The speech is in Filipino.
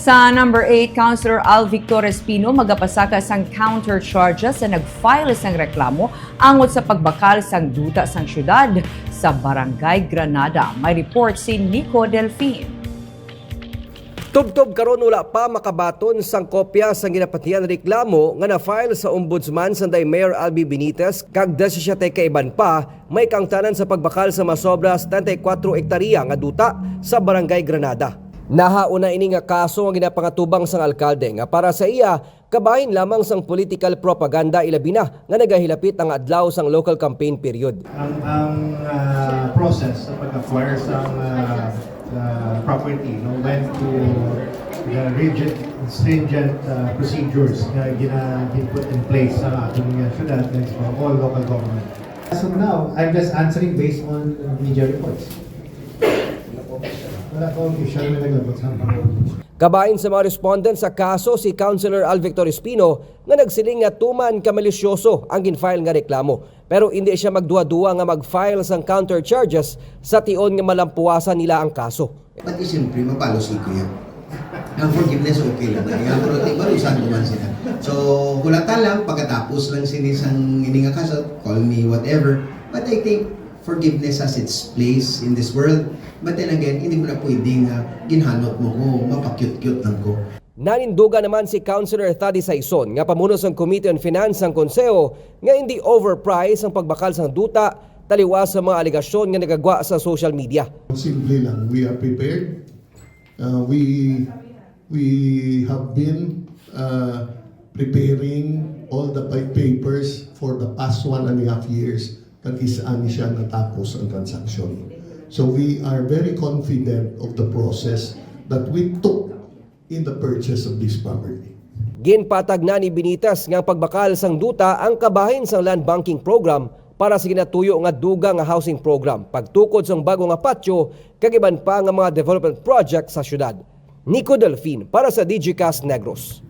Sa number 8, Councilor Al Victor Espino magapasakas ang counter charges na nag-file sang reklamo angot sa pagbakal sang duta sang syudad sa Barangay Granada. May report si Nico Delfin. Tubtob karon wala pa makabaton sang kopya sang ginapatian reklamo nga na-file sa ombudsman sanday Mayor Albi Benitez kag 17 kaiban pa may kangtanan sa pagbakal sa masobra 74 ektarya nga duta sa Barangay Granada. Nahauna ini nga kaso ang ginapangatubang sang alkalde nga para sa iya kabahin lamang sang political propaganda ilabi na nga nagahilapit ang adlaw sang local campaign period. ang ang ah, process sa pag-acquire sa ah, ah, property no went to the rigid stringent ah, procedures na gina in place sa ating uh, syudad and all local government. As of now, I'm just answering based on uh, media reports. Naglabot sa mga respondent sa kaso si Councilor Al Victor Espino nga nagsiling nga tuman ka malisyoso ang ginfile nga reklamo. Pero hindi siya magduwa-duwa nga mag-file sang counter charges sa tion nga malampuasan nila ang kaso. Pati siyempre, mapalosi ko yan. Ang forgiveness, okay lang. Pero di ba, usahan naman sila. So, hulatan lang, pagkatapos lang sinisang hindi nga kaso, call me whatever. But I think forgiveness has its place in this world. But then again, hindi mo na pwedeng uh, ginhanot mo ko, mapakyut-kyut lang ko. Naninduga naman si Councilor Thady Saison nga pamuno sang Committee on Finance sang Konseho nga hindi overpriced ang pagbakal sang duta taliwas sa mga aligasyon nga nagagwa sa social media. Simple lang, we are prepared. Uh, we we have been uh, preparing all the pa- papers for the past one and a half years kag isaan siya natapos ang transaction. So we are very confident of the process that we took in the purchase of this property. Ginpatag na ni Benitez nga pagbakal sang duta ang kabahin sang land banking program para sa ginatuyo nga duga nga housing program pagtukod sang bago nga patio kag iban pa nga mga development project sa syudad. Nico Delfin para sa DGCast Negros.